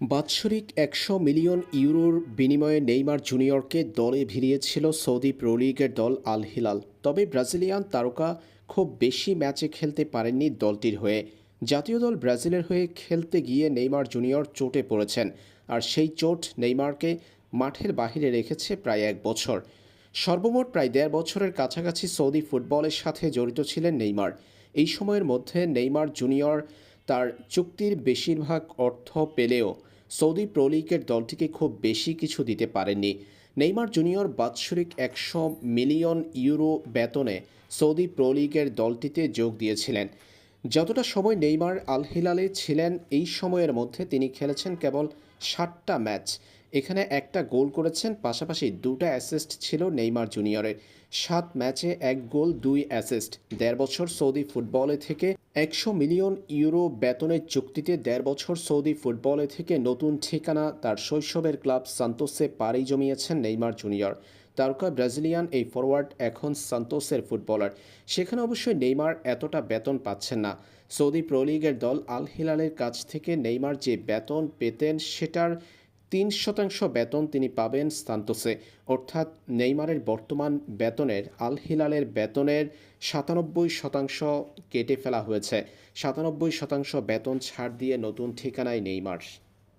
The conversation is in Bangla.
বাৎসরিক একশো মিলিয়ন ইউরোর বিনিময়ে নেইমার জুনিয়রকে দলে ভিড়িয়েছিল সৌদি প্রো লিগের দল আল হিলাল। তবে ব্রাজিলিয়ান তারকা খুব বেশি ম্যাচে খেলতে পারেননি দলটির হয়ে। জাতীয় দল ব্রাজিলের হয়ে খেলতে গিয়ে নেইমার জুনিয়র চোটে পড়েছেন। আর সেই চোট নেইমারকে মাঠের বাহিরে রেখেছে প্রায় এক বছর। সর্বমোট প্রায় দেড় বছরের কাছাকাছি সৌদি ফুটবলের সাথে জড়িত ছিলেন নেইমার। এই সময়ের মধ্যে নেইমার জুনিয়র তার চুক্তির বেশিরভাগ অর্থ পেলেও সৌদি প্রো লিগের দলটিকে খুব বেশি কিছু দিতে পারেননি। নেইমার জুনিয়র বাৎসরিক একশো মিলিয়ন ইউরো বেতনে সৌদি প্রো লিগের দলটিতে যোগ দিয়েছিলেন। যতটা সময় নেইমার আল হিলালে ছিলেন, এই সময়ের মধ্যে তিনি খেলেছেন কেবল ষাটটা ম্যাচ। এখানে একটা গোল করেছেন, পাশাপাশি দুটো অ্যাসিস্ট ছিল নেইমার জুনিয়রের। সাত ম্যাচে এক গোল, দুই অ্যাসিস্ট দেড় বছর সৌদি ফুটবলে থেকে একশো মিলিয়ন ইউরো বেতনের চুক্তিতে দেড় বছর সৌদি ফুটবলে থেকে নতুন ঠিকানা তার শৈশবের ক্লাব সান্তোসে পাড়ি জমিয়েছেন নেইমার জুনিয়র। তারকা ব্রাজিলিয়ান এই ফরওয়ার্ড এখন সান্তোসের ফুটবলার সেখানে অবশ্যই নেইমার এতটা বেতন পাচ্ছেন না। সৌদি প্রো লিগের দল আল হিলালের কাছ থেকে নেইমার যে বেতন পেতেন সেটার তিন শতাংশ বেতন তিনি পাবেন সান্তোসে। অর্থাৎ নেইমারের বর্তমান বেতনের আল হিলালের বেতনের সাতানব্বই শতাংশ কেটে ফেলা হয়েছে। সাতানব্বই শতাংশ বেতন ছাড় দিয়ে নতুন ঠিকানায় নেইমার।